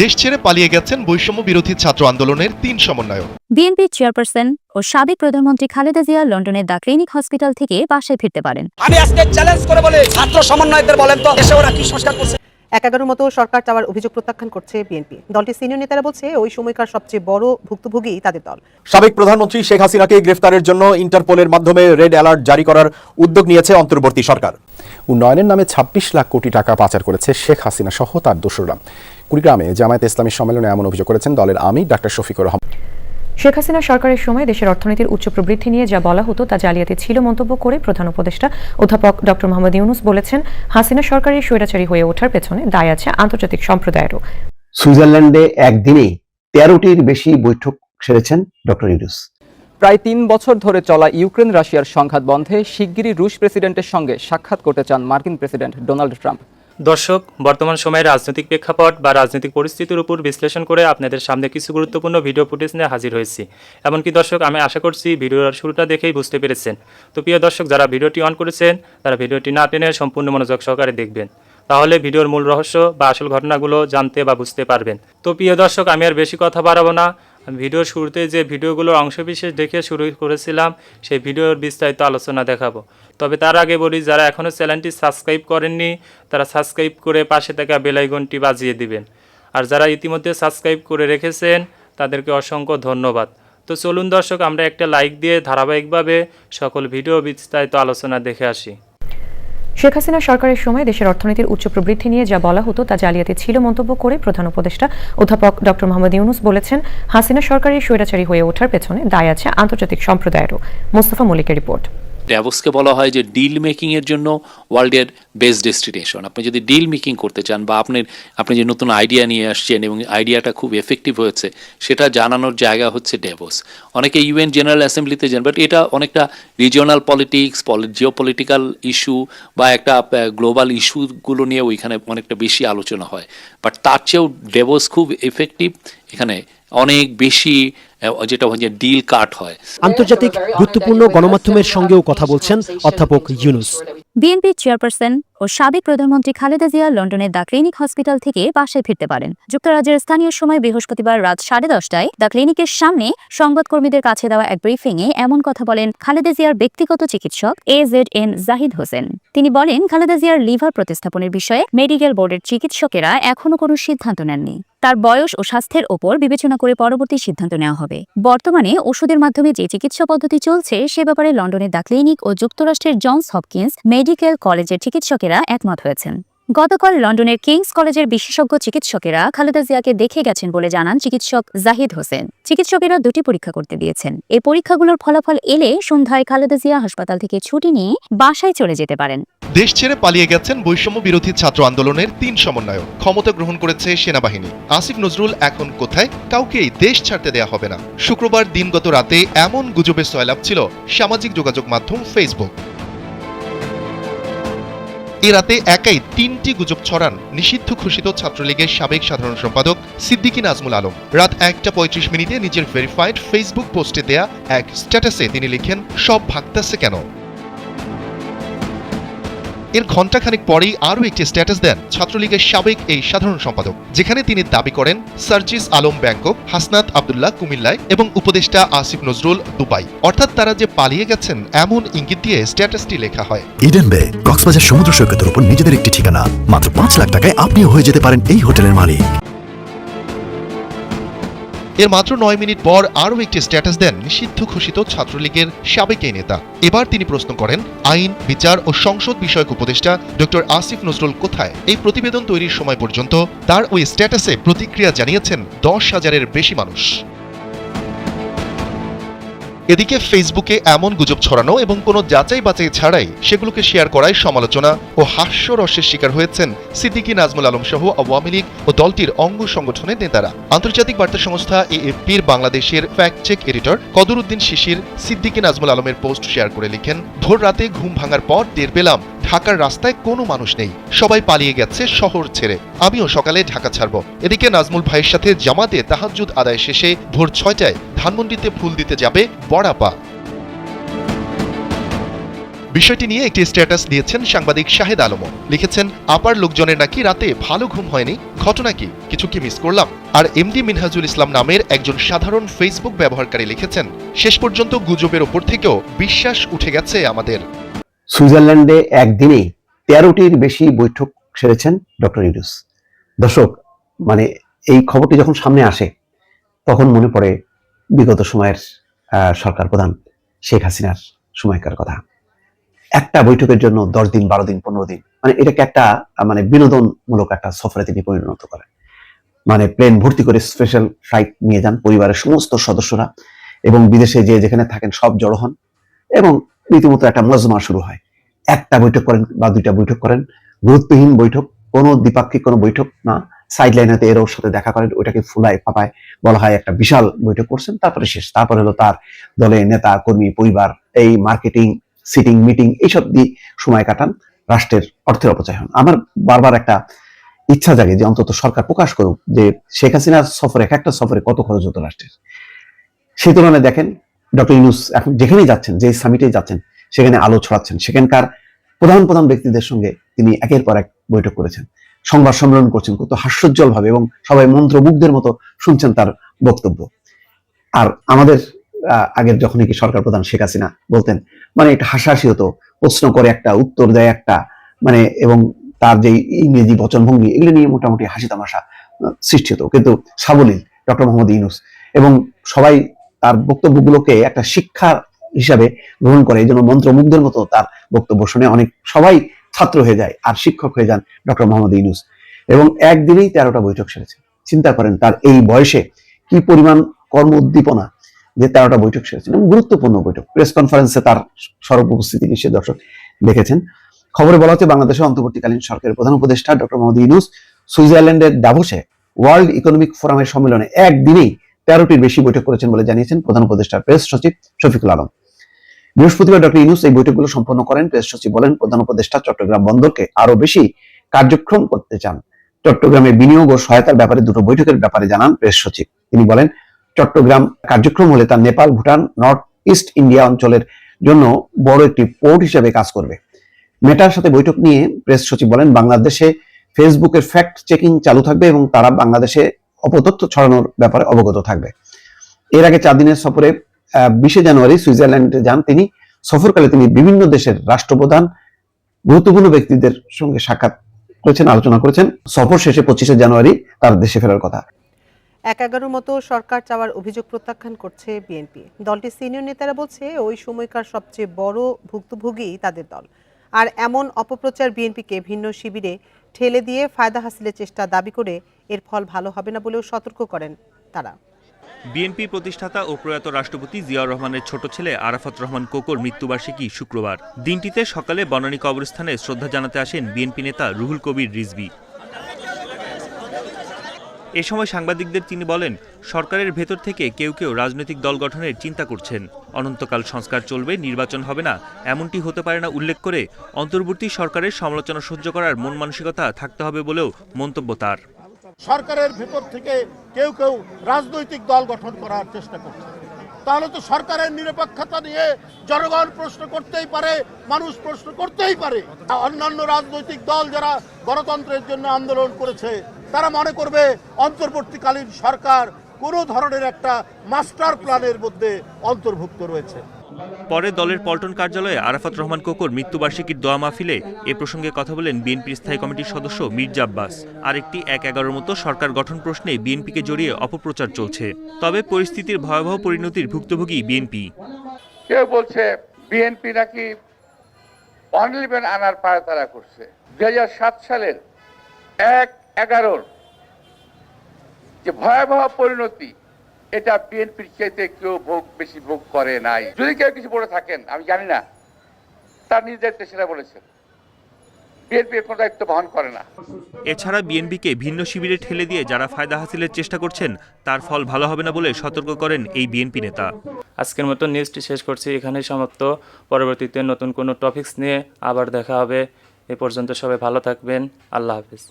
দেশ ছেড়ে পালিয়ে গেছেন বৈষম্য বিরোধী ছাত্র আন্দোলনের তিন সমন্বয়ক। বিএনপি চেয়ারপারসন ও সাবেক প্রধানমন্ত্রী খালেদা জিয়া লন্ডনের দ্য ক্লিনিক হসপিটাল থেকে বাসায় ফিরতে পারেন। আমি আজকে চ্যালেঞ্জ করে বলে ছাত্র সমন্বয়কদের বলেন তো দেশে ওরা কি সংস্কার করছে? একাগারোর মতো সরকার চাওয়ার অভিযোগ প্রত্যাখ্যান করছে বিএনপি। দলটির সিনিয়র নেতারা বলছে ওই সময়কার সবচেয়ে বড় ভুক্তভোগী তাদের দল। সাবেক প্রধানমন্ত্রী শেখ হাসিনাকে গ্রেফতারের জন্য ইন্টারপোলের মাধ্যমে রেড অ্যালার্ট জারি করার উদ্যোগ নিয়েছে অন্তর্বর্তী সরকার। উন্নয়নের নামে ছাব্বিশ লাখ কোটি টাকা পাচার করেছে শেখ হাসিনা সহ তার দোসররা। কুড়িগ্রামে জামায়াত ইসলামী সম্মেলনে এমন অভিযোগ করেছেন দলের আমির ডাক্তার শফিকুর রহমান। শেখ হাসিনা সরকারের সময় দেশের অর্থনীতির উচ্চ প্রবৃদ্ধি নিয়ে যা বলা হতো তা জালিয়াতি ছিল মন্তব্য করে প্রধান উপদেষ্টা অধ্যাপক ডক্টর মোহাম্মদ ইউনুস বলেছেন হাসিনা সরকারের স্বৈরাচারী হয়ে ওঠার পেছনে দায় আছে আন্তর্জাতিক সম্প্রদায়েরও। সুইজারল্যান্ডে একদিনেই তেরোটির বেশি বৈঠক সেরেছেন ডক্টর ইউনুস। প্রায় তিন বছর ধরে চলা ইউক্রেন রাশিয়ার সংঘাত বন্ধে শিগগিরই রুশ প্রেসিডেন্টের সঙ্গে সাক্ষাৎ করতে চান মার্কিন প্রেসিডেন্ট ডোনাল্ড ট্রাম্প। দর্শক, বর্তমান সময়ে রাজনৈতিক প্রেক্ষাপট বা রাজনৈতিক পরিস্থিতির উপর বিশ্লেষণ করে আপনাদের সামনে কিছু গুরুত্বপূর্ণ ভিডিও ফুটেজ নিয়ে হাজির হয়েছি। এমনকি দর্শক, আমি আশা করছি ভিডিওর শুরুটা দেখেই বুঝতে পেরেছেন। তো প্রিয় দর্শক, যারা ভিডিওটি অন করেছেন, তারা ভিডিওটি না টেনে সম্পূর্ণ মনোযোগ সহকারে দেখবেন। তাহলে ভিডিওর মূল রহস্য বা আসল ঘটনাগুলো জানতে বা বুঝতে পারবেন। তো প্রিয় দর্শক, আমি আর বেশি কথা বাড়াবো না। ভিডিওর শুরুতে যে ভিডিওগুলোর অংশবিশেষ দেখে শুরু করেছিলাম, সেই ভিডিওর বিস্তারিত আলোচনা দেখাবো। তবে তার আগে বলি, যারা এখনও চ্যানেলটি সাবস্ক্রাইব করেননি, তারা সাবস্ক্রাইব করে পাশে থাকা বেলাইকনটি বাজিয়ে দিবেন। আর যারা ইতিমধ্যে সাবস্ক্রাইব করে রেখেছেন, তাদেরকে অসংখ্য ধন্যবাদ। তো চলুন দর্শক, আমরা একটা লাইক দিয়ে ধারাবাহিকভাবে সকল ভিডিও বিস্তারিত আলোচনা দেখে আসি। শেখ হাসিনা সরকারের সময় দেশের অর্থনীতির উচ্চ প্রবৃদ্ধি নিয়ে যা বলা হতো, তা জালিয়াতি ছিল মন্তব্য করে প্রধান উপদেষ্টা অধ্যাপক ডক্টর মোহাম্মদ ইউনুস বলেছেন, হাসিনা সরকারের স্বৈরাচারী হয়ে ওঠার পেছনে দায় আছে আন্তর্জাতিক সম্প্রদায়েরও। মোস্তফা মলিকের রিপোর্ট। ড্যাভোসকে বলা হয় যে ডিল মেকিংয়ের জন্য ওয়ার্ল্ডের বেস্ট ডেস্টিনেশন আপনি যদি ডিল মেকিং করতে চান বা আপনার আপনি যে নতুন আইডিয়া নিয়ে আসছেন এবং আইডিয়াটা খুব এফেক্টিভ হয়েছে, সেটা জানানোর জায়গা হচ্ছে ডেভোস অনেকে ইউএন জেনারেল অ্যাসেম্বলিতে যান বাট এটা অনেকটা regional politics geo political issue বা একটা গ্লোবাল ইস্যুগুলো নিয়ে ওইখানে অনেকটা বেশি আলোচনা হয়। বাট তার চেয়েও ডেভোস খুব এফেক্টিভ এখানে অনেক বেশি যেটা হচ্ছে ডিল কাট হয়। আন্তর্জাতিক গুরুত্বপূর্ণ গণমাধ্যমের সঙ্গেও কথা বলছেন অধ্যাপক ইউনুস। বিএনপি চেয়ারপারসন ও সাবেক প্রধানমন্ত্রী খালেদা জিয়া লন্ডনের দ্য ক্লিনিক হসপিটাল থেকে বাসায় ফিরতে পারেন। যুক্তরাজ্যের স্থানীয় সময় বৃহস্পতিবার রাত সাড়ে দশটায় দ্য ক্লিনিকের সামনে সংবাদকর্মীদের কাছে দেওয়া এক ব্রিফিংয়ে এমন কথা বলেন খালেদা জিয়ার ব্যক্তিগত চিকিৎসক A Z N Zahid Hossain. তিনি বলেন, খালেদা জিয়ার লিভার প্রতিস্থাপনের বিষয়ে মেডিকেল বোর্ডের চিকিৎসকেরা এখনও কোনো সিদ্ধান্ত নেননি। তার বয়স ও স্বাস্থ্যের ওপর বিবেচনা করে পরবর্তী সিদ্ধান্ত নেওয়া হবে। বর্তমানে ওষুধের মাধ্যমে যে চিকিৎসা পদ্ধতি চলছে, সে ব্যাপারে লন্ডনের দ্য ক্লিনিক ও যুক্তরাষ্ট্রের জনস হপকিন্স মেডিকেল কলেজের চিকিৎসকেরা একমত হয়েছেন। গতকাল লন্ডনের কিংস কলেজের বিশেষজ্ঞ চিকিৎসকেরা খালেদা জিয়াকে দেখে গেছেন বলে জানান চিকিৎসক জাহিদ হোসেন। চিকিৎসকেরা দুটি পরীক্ষা করতে দিয়েছেন। এই পরীক্ষাগুলোর ফলাফল এলে সন্ধ্যায় খালেদা জিয়া হাসপাতাল থেকে ছুটি নিয়ে বাসায় চলে যেতে পারেন। দেশ ছেড়ে পালিয়ে গেছেন বৈষম্য বিরোধী ছাত্র আন্দোলনের তিন সমন্বয়ক। ক্ষমতা গ্রহণ করেছে সেনাবাহিনী। আসিফ নজরুল এখন কোথায়? কাউকেই দেশ ছাড়তে দেয়া হবে না। শুক্রবার দিনগত রাতে এমন গুজবের সয়লাভ ছিল সামাজিক যোগাযোগ মাধ্যম ফেসবুক এ রাতে একাই তিনটি গুজব ছড়ান নিষিদ্ধ ঘোষিত ছাত্রলীগের সাবেক সাধারণ সম্পাদক সিদ্দিকী নাজমুল আলম। রাত একটা পঁয়ত্রিশ মিনিটে নিজের ভেরিফাইড ফেসবুক পোস্টে দেয়া এক স্ট্যাটাসে তিনি লিখেন, সব ভাগতাছে কেন? এর ঘণ্টাখানেক পরেই আরও একটি স্ট্যাটাস দেন ছাত্রলীগের সাবেক এই সাধারণ সম্পাদক, যেখানে তিনি দাবি করেন, সার্জিস আলম ব্যাংকক, হাসনাত আবদুল্লাহ কুমিল্লায় এবং উপদেষ্টা আসিফ নজরুল দুবাই। অর্থাৎ তারা যে পালিয়ে গেছেন, এমন ইঙ্গিত দিয়ে স্ট্যাটাসটি লেখা হয়। ইডেন বে কক্সবাজার সমুদ্র সৈকতের উপর নিজেদের একটি ঠিকানা। মাত্র পাঁচ লাখ টাকায় আপনিও হয়ে যেতে পারেন এই হোটেলের মালিক। এর মাত্র নয় মিনিট পর আরও একটি স্ট্যাটাস দেন নিষিদ্ধ ঘোষিত ছাত্রলীগের সাবেক এই নেতা। এবার তিনি প্রশ্ন করেন, আইন, বিচার ও সংসদ বিষয়ক উপদেষ্টা ডক্টর আসিফ নজরুল কোথায়? এই প্রতিবেদন তৈরির সময় পর্যন্ত তার ওই স্ট্যাটাসে প্রতিক্রিয়া জানিয়েছেন দশ হাজারের বেশি মানুষ। এদিকে ফেসবুকে এমন গুজব ছড়ানো এবং কোনো যাচাই বাছাই ছাড়াই সেগুলোকে শেয়ার করায় সমালোচনা ও হাস্যরসের শিকার হয়েছেন সিদ্দিকী নাজমুল আলম সহ আওয়ামী লীগ ও দলটির অঙ্গ সংগঠনের নেতারা। আন্তর্জাতিক বার্তা সংস্থা এএফপির বাংলাদেশের fact check editor Qadaruddin Shishir Siddiqui Nazmul আলমের পোস্ট শেয়ার করে লিখেন ভোর রাতে ঘুম ভাঙার পর টের পেলাম ঢাকার রাস্তায় কোনো মানুষ নেই। সবাই পালিয়ে গেছে শহর ছেড়ে। আমিও সকালে ঢাকা ছাড়ব। এদিকে নাজমুল ভাইয়ের সাথে জামাতে তাহাজ্জুদ আদায় শেষে ভোর ছয়টায় ধানমন্ডিতে ফুল দিতে যাবে বড়াপা। বিষয়টি নিয়ে একটি স্ট্যাটাস দিয়েছেন সাংবাদিক শাহেদ আলমও। লিখেছেন, আপার লোকজনের নাকি রাতে ভালো ঘুম হয়নি। ঘটনা কি? কিছু কি মিস করলাম? আর এমডি মিনহাজুল ইসলাম নামের একজন সাধারণ ফেসবুক ব্যবহারকারী লিখেছেন, শেষ পর্যন্ত গুজবের ওপর থেকেও বিশ্বাস উঠে গেছে আমাদের। সুইজারল্যান্ডে একদিনেই তেরোটির বেশি বৈঠক সেরেছেন ডক্টর ইউনুস। দর্শক মানে এই খবরটি যখন সামনে আসে, তখন মনে পড়ে বিগত সময়ের সরকার প্রধান শেখ হাসিনার সময়কার কথা। একটা বৈঠকের জন্য দশ দিন, বারো দিন, পনেরো দিন মানে এটাকে একটা মানে বিনোদনমূলক একটা সফরে তিনি পরিণত করেন মানে প্লেন ভর্তি করে স্পেশাল ফ্লাইট নিয়ে যান পরিবারের সমস্ত সদস্যরা এবং বিদেশে যে যেখানে থাকেন সব জড়ো হন এবং রীতিমতো একটা মজমা শুরু হয়। একটা বৈঠক করেন বা দুইটা বৈঠক করেন। গুরুত্বহীন বৈঠক, কোনো দ্বিপাক্ষিক কোনো বৈঠক না। সাইড লাইনে এর ওর সাথে দেখা করেন ওইটাকে ফুলায় পাপায় বলা হয় একটা বিশাল বৈঠক করছেন। তারপরে শেষ। তারপরে হলো তার দলের নেতা, কর্মী, পরিবার, এই মার্কেটিং সিটিং মিটিং এইসব দিয়ে সময় কাটান রাষ্ট্রের অর্থের অপচয় হন আমার বারবার একটা ইচ্ছা জাগে যে অন্তত সরকার প্রকাশ করুক যে শেখ হাসিনার সফরে এক একটা সফরে কত খরচ হতো রাষ্ট্রের। সেই তুলনায় দেখেন ডক্টর ইউনুস এখন যেখানেই যাচ্ছেন যে সামিটে যাচ্ছেন, সেখানে আলো ছড়াচ্ছেন। সেখানকার প্রধান প্রধান ব্যক্তিদের সঙ্গে তিনি একের পর এক বৈঠক করেছেন। সংবাদ সম্মেলন করছেন, কত হাস্যোজ্জ্বল ভাবে এবং সবাই মন্ত্রমুগ্ধের মতো শুনছেন তার বক্তব্য। আর আমাদের আগের যখন কি সরকার প্রধান শেখ হাসিনা বলতেন মানে একটা হাসাহাসি হতো, প্রশ্ন করে একটা, উত্তর দেয় একটা মানে এবং তার যে ইংরেজি বচনভঙ্গি, এগুলো নিয়ে মোটামুটি হাসি তামাশা সৃষ্টি হতো। কিন্তু সাবলীল, ডক্টর মোহাম্মদ ইউনুস এবং সবাই তার বক্তব্যগুলোকে একটা শিক্ষা হিসাবে গ্রহণ করে, এই জন্য মন্ত্রমুগ্ধের মতো তার বক্তব্য শুনে অনেক, সবাই ছাত্র হয়ে যায় আর শিক্ষক হয়ে যান ডক্টর মোহাম্মদ ইউনুস। এবং একদিনেই তেরোটা বৈঠক সেরেছে। চিন্তা করেন তার এই বয়সে কি পরিমাণ কর্ম উদ্দীপনা যে তেরোটা বৈঠক সেরেছেন এবং গুরুত্বপূর্ণ বৈঠক। প্রেস কনফারেন্সে তার সর্ব উপস্থিতি নিশ্চয় দর্শক দেখেছেন। খবরে বলা হচ্ছে, বাংলাদেশের অন্তর্বর্তীকালীন সরকারের প্রধান উপদেষ্টা ডক্টর মোহাম্মদ ইউনুস সুইজারল্যান্ডের ডাভোসে ওয়ার্ল্ড ইকোনমিক ফোরামের সম্মেলনে একদিনেই তেরোটির বেশি বৈঠক করেছেন বলে জানিয়েছেন প্রধান উপদেষ্টার প্রেস সচিব শফিকুল আলম। বৃহস্পতিবার ডক্টর ইউনুস এই বৈঠকগুলো সম্পন্ন করেন। প্রেস সচিব বলেন, প্রধান উপদেষ্টা চট্টগ্রাম বন্দরকে আরও বেশি কার্যক্রম করতে চান। চট্টগ্রামে বিনিয়োগ ও সহায়তার ব্যাপারে দুটো বৈঠকের ব্যাপারে জানান প্রেস সচিব। তিনি বলেন, চট্টগ্রাম কার্যক্রম হলে তা Nepal, Bhutan, north east India অঞ্চলের জন্য বড় একটি পোর্ট হিসেবে কাজ করবে। মেটার সাথে বৈঠক নিয়ে প্রেস সচিব বলেন, বাংলাদেশে ফেসবুকের ফ্যাক্ট চেকিং চালু থাকবে এবং তারা বাংলাদেশে অপতথ্য ছড়ানোর ব্যাপারে অবগত থাকবে। এর আগে চার দিনের সফরে বিশে জানুয়ারি সুইজারল্যান্ডে যান তিনি। সফরকালে তিনি বিভিন্ন দেশের রাষ্ট্রপ্রধান, গুরুত্বপূর্ণ ব্যক্তিদের সঙ্গে সাক্ষাৎ করেছেন, আলোচনা করেছেন। সফর শেষে পঁচিশে জানুয়ারি তার দেশে ফেরার কথা। এক এগারোর মতো সরকার চাওয়ার অভিযোগ প্রত্যাখ্যান করছে বিএনপি। দলটির সিনিয়র নেতারা বলছে, ওই সময়কার সবচেয়ে বড় ভুক্তভোগী তাদের দল। আর এমন অপপ্রচার বিএনপিকে ভিন্ন শিবিরে ঠেলে দিয়ে ফায়দা হাসিলের চেষ্টা দাবি করে এর ফল ভালো হবে না বলেও সতর্ক করেন তারা। বিএনপি প্রতিষ্ঠাতা ও প্রয়াত রাষ্ট্রপতি জিয়াউর রহমানের ছোট ছেলে আরাফাত রহমান কোকর মৃত্যুবার্ষিকী শুক্রবার। দিনটিতে সকালে বনানী কবরস্থানে শ্রদ্ধা জানাতে আসেন বিএনপি নেতা রুহুল কবির রিজভী। এ সময় সাংবাদিকদের তিনি বলেন, সরকারের ভেতর থেকে কেউ কেউ রাজনৈতিক দল গঠনের চিন্তা করছেন। অনন্তকাল সংস্কার চলবে, নির্বাচন হবে না, এমনটি হতে পারে না উল্লেখ করে অন্তর্বর্তী সরকারের সমালোচনা সহ্য করার মন মানসিকতা থাকতে হবে বলেও মন্তব্য তার। সরকারের ভেতর থেকে কেউ কেউ রাজনৈতিক দল গঠন করার চেষ্টা করছে। তাহলে তো সরকারের নিরপেক্ষতা নিয়ে জনগণ প্রশ্ন করতেই পারে, মানুষ প্রশ্ন করতেই পারে। অন্যান্য রাজনৈতিক দল যারা গণতন্ত্রের জন্য আন্দোলন করেছে তারা মনে করবে অন্তর্বর্তীকালীন সরকার কোনো ধরনের একটা মাস্টার প্ল্যানের মধ্যে অন্তর্ভুক্ত রয়েছে। পরে দলের পল্টন কার্যালয়ে আরাফাত রহমান কোকর মৃত্যুবার্ষিকীর দোয়া মাহফিলে এ প্রসঙ্গে কথা বলেন বিএনপির স্থায়ী কমিটির সদস্য মির্জা আব্বাস। আরেকটি এক এগারোর মতো সরকার গঠন প্রশ্নে বিএনপিকে জড়িয়ে অপপ্রচার চলছে। তবে পরিস্থিতির ভয়াবহ পরিণতির ভুক্তভোগী বিএনপি। কেউ বলছে বিএনপি নাকি ইলেভেন আনার পায়তারা করছে। দুই সালের এক এগারোর যে ভয়াবহ পরিণতি এটা বিএনপির চাইতে কেউ ভোগ বেশি ভোগ করে নাই। যদি কেউ কিছু বলে থাকেন আমি জানি না তার নিজ দায়িত্বে সেটা বলেছেন। এছাড়া বিএনপিকে ভিন্ন শিবিরে ঠেলে দিয়ে যারা ফায়দা হাসিলের চেষ্টা করছেন তার ফল ভালো হবে না বলে সতর্ক করেন এই বিএনপি নেতা। আজকের মতো নিউজটি শেষ করছি এখানে সমাপ্ত। পরবর্তীতে নতুন কোনো টপিকস নিয়ে আবার দেখা হবে। এ পর্যন্ত সবাই ভালো থাকবেন। আল্লাহ হাফিজ।